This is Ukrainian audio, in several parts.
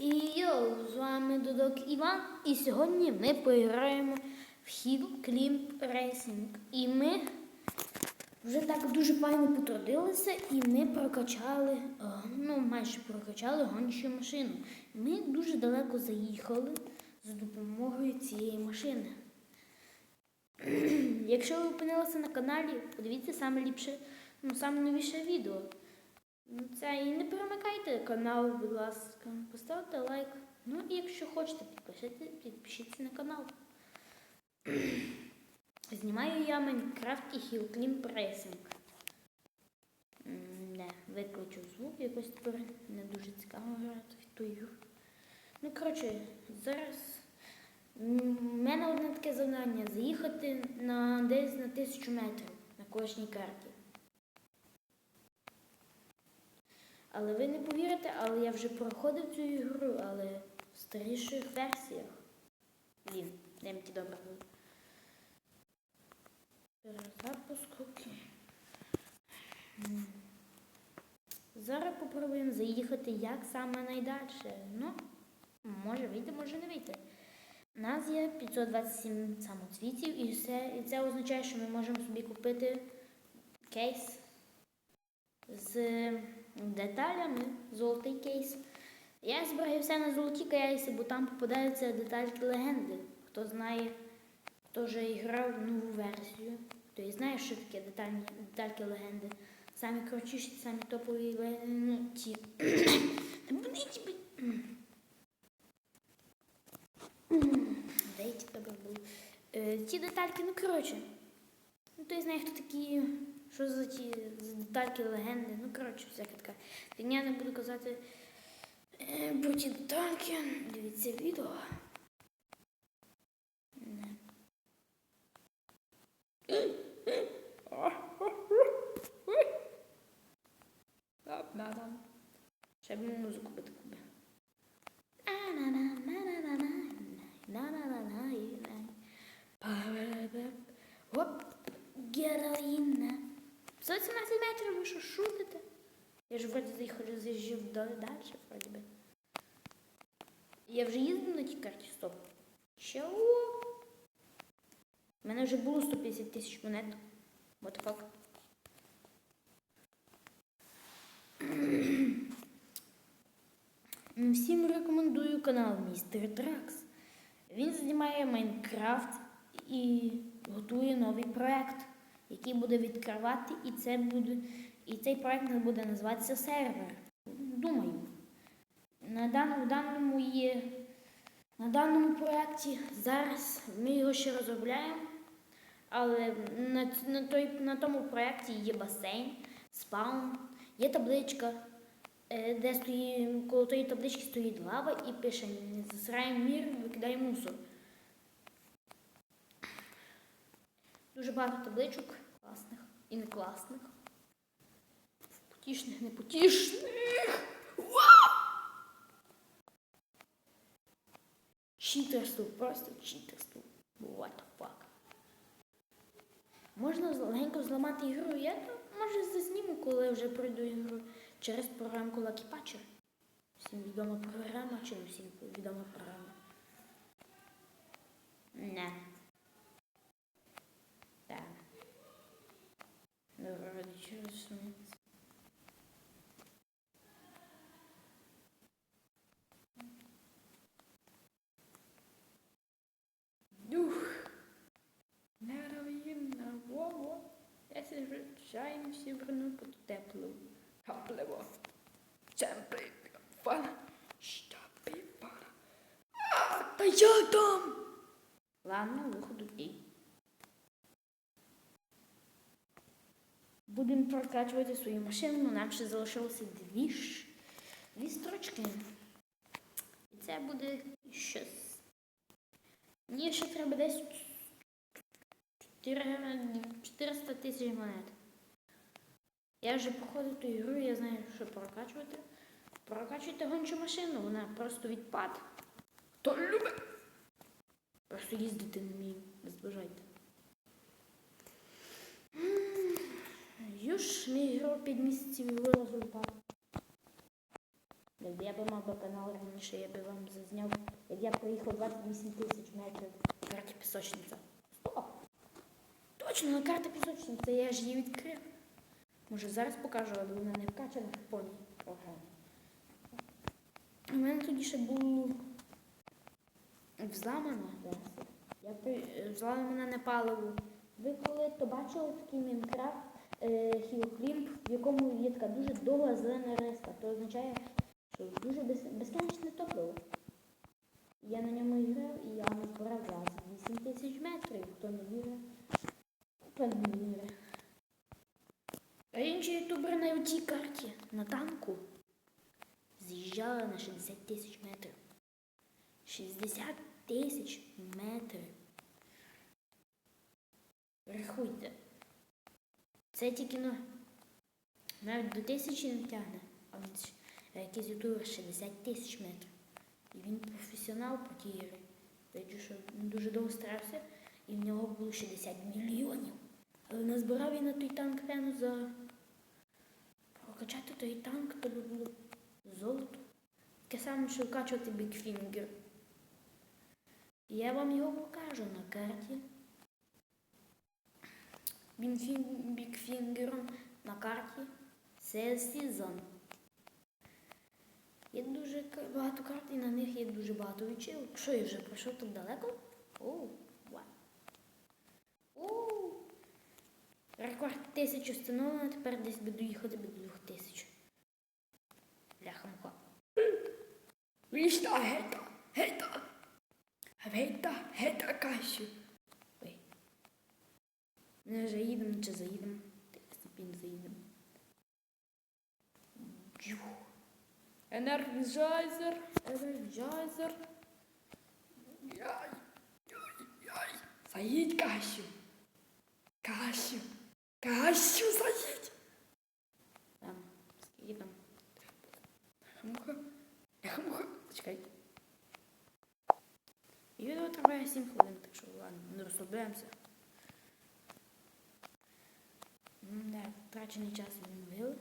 І йоу, з вами Додок Іван, і сьогодні ми поіграємо в Hill Climb Racing. І ми вже так дуже файно потрудилися, і ми прокачали, е, ну майже прокачали гончу машину. Ми дуже далеко заїхали за допомогою цієї машини. Якщо ви опинилися на каналі, подивіться саме ліпше, ну саме новіше відео. Ну, Це і не перемикайте канал, будь ласка. Поставте лайк. Ну і якщо хочете, підпишіться, підпишіться на канал. Знімаю я Майнкрафт і Hill Climb Racing. Не, виключу звук, якось тепер не дуже цікаво грати в ту ігру. Ну, коротше, зараз в мене одне таке завдання заїхати на десь на тисячу метрів на кожній карті. Але ви не повірите, але я вже проходив цю ігру, але в старіших версіях. Блін, демки добре були. Перезапуск, окей. Зараз попробуємо заїхати як саме найдальше. Ну, може вийти, може не вийти. У нас є 527 самоцвітів, і, все, і це означає, що ми можемо собі купити кейс з деталями, золотий кейс. Я все на золоті кейси, бо там попадаються детальки легенди. Хто знає, хто вже грав нову версію, той знає, що таке детальні, детальки легенди. Самі крутіші, самі топові ну, ті тебе були? Е, Ті детальки, ну коротше. Ну, той знає, хто такі, що за ті за детальки, легенди. Ну, коротше, всяка така. Фігня не буду казати е, про ті детальки. Дивіться відео. Ще б музику би таку би. Оп, героїна. 117 метрів, ви що шутите? Я ж вроді заїхав, заїжджав далі, вроді би. Я вже їздив на тій карті, стоп. Чого? У мене вже було 150 тисяч монет. What the fuck? Всім рекомендую канал Містер Тракс. Він знімає Майнкрафт і готує новий проект, який буде відкривати, і це буде, і цей проект буде називатися сервер. Думаю. На даному, даному є на даному проєкті зараз ми його ще розробляємо, але на, на, той, на тому проєкті є басейн, спаун, є табличка, е, де стоїть, коло тої таблички стоїть лава і пише «Не засираємо мір, викидай мусор. Дуже багато табличок класних і не класних. Потішних, не потішних. Читерство, просто читерство. What the fuck. Можна легенько зламати ігру. Я то може зазніму, коли вже пройду ігру через програмку Lucky Patcher. Всім відома програма, чи не всім відома програма? Не. Так. Мене. Дух. Неровінна, во-во. Я чаєм сібрану під теплу. Топливо. Чемпи, фана. Штапи, фана. А, Та я там! Ладно, виходу окей. Будемо прокачувати свою машину. Нам ще залишилося дві, дві строчки. І це буде щось. Мені ще треба десь 400 тисяч монет. Я вже проходив ту ігру, я знаю, що прокачувати. Прокачуйте гончу машину, вона просто відпад. Хто любить? Просто їздити не вмію, не збажайте. Юж мій герой 5 місяців і вирос. Якби я б мав би канал раніше, я би вам зазняв, як я проїхав 28 тисяч метрів на карті пісочниця. Стоп! Точно, на карті пісочниця, я ж її відкрив. Може зараз покажу, але вона не вкачана в повній програмі. У мене тоді ще було взламана версія. Я при- взламана на паливо. Ви коли то бачили такий Мінкрафт Хілклімп, в якому є така дуже довга зелена риска, то означає, що дуже без, безкінечне топливо. Я на ньому грав і я назбирав 28 тисяч метрів. Хто не вірить, то не. А інші ютубери на цій карті на танку з'їжджали на 60 тисяч метрів. 60 тисяч метрів. Рахуйте. Це тільки ну, навіть до тисячі не тягне, а а якийсь ютубер 60 тисяч метрів. І він професіонал по тій грі. Що він дуже довго старався, і в нього було 60 мільйонів. Але назбирав він на той танк певно за прокачати той танк, то було золото. Таке саме, що вкачувати бікфінгер. Я вам його покажу на карті. Бікфінгером на карті. Сезон. Є дуже багато карт і на них є дуже багато відчинок. Що я вже пройшов так далеко? Оу, вау. Оу. Рекорд тисячу встановлено, тепер десь буду їхати до двох тисяч. Бляха муха. Віща гета, гета. Гета, гета кашю. Ой. Ми вже їдемо чи заїдемо? Ступінь заїдемо. Джух. Енерджайзер, енерджайзер. Яй, яй. Заїдь кашю. Кашю. Кашю заїдь. Там, скільки там? Муха. Муха. Чекай. Відео триває 7 хвилин, так що ладно, не розслабляємося. Втрачений час відновили.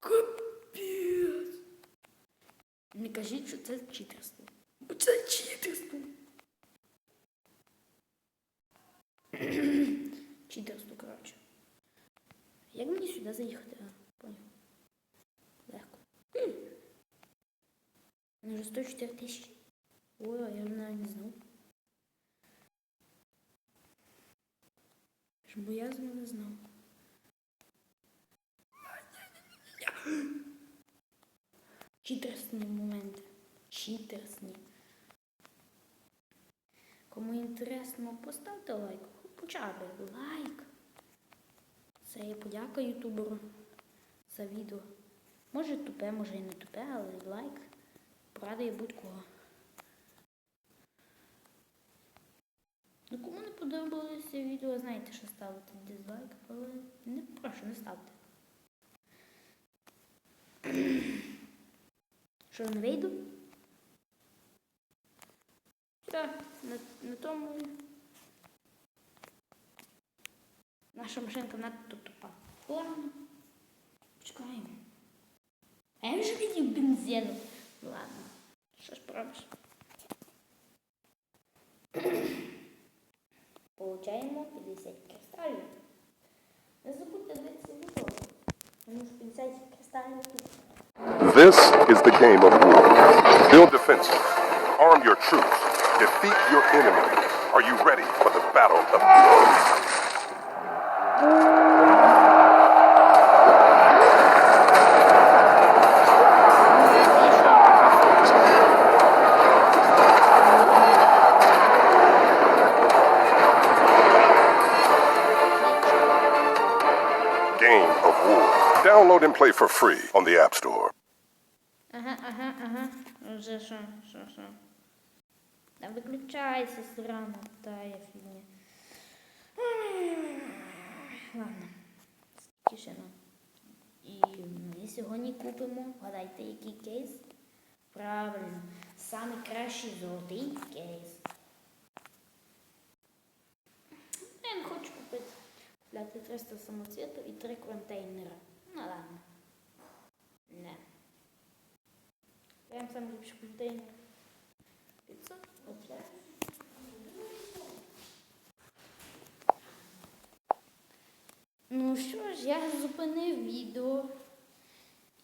Капець. Не кажіть, що це читерство. Бо це читерство. Читерство, коротше. Як мені сюди заїхати? Вже 104 тисячі. Ой, а я навіть не знав. Ж бо я не знав. Читерсні моменти. Читерсні. Кому інтересно, поставте лайк. Хоча б лайк. Це є подяка ютуберу за відео. Може тупе, може і не тупе, але лайк порадує будь-кого. Ну, кому не подобалося відео, знаєте, що ставити дизлайк, але не прошу, не ставте. Що не вийду? Все, на, на тому. Наша машинка надто тупа. Ладно. Чекаємо. А я вже видів бензину. Ладно. Що ж пробиш? Получаємо 50 кристалів. Не забудьте дивитися відео. Тому що 50 кристалів тут. This is the game of war. Build defenses. Arm your troops. Defeat your enemy. Are you ready for the battle of Game Download and play for free on the App Store. Ага, ага, ага. Вже. Та виключайся срано, та я фігня. Ладно. Тишина. Ну. І ми сьогодні купимо, гадайте, який кейс? Правильно, саме кращий золотий кейс. Я не хочу купити. Для 300 самоцвіту і 3 контейнера. Ну ладно. Не. Прям сам ліпший контейнер. 500 купляти. Ну що ж, я зупинив відео.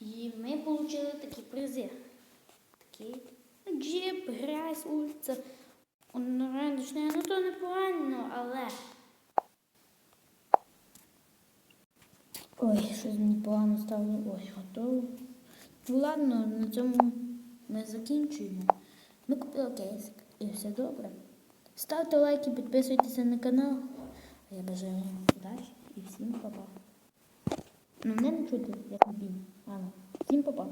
І ми отримали такі призи. Такі джип, грязь, вулиця. Оранжне, ну то непогано, але. Ой, щось мені погано стало. Ой, готово. Ну ладно, на цьому ми закінчуємо. Ми купили кейсик і все добре. Ставте лайки, підписуйтеся на канал. Я бажаю вам удачі і всім па-па. Ну, мене не чути, як бій. Ладно, всім па-па.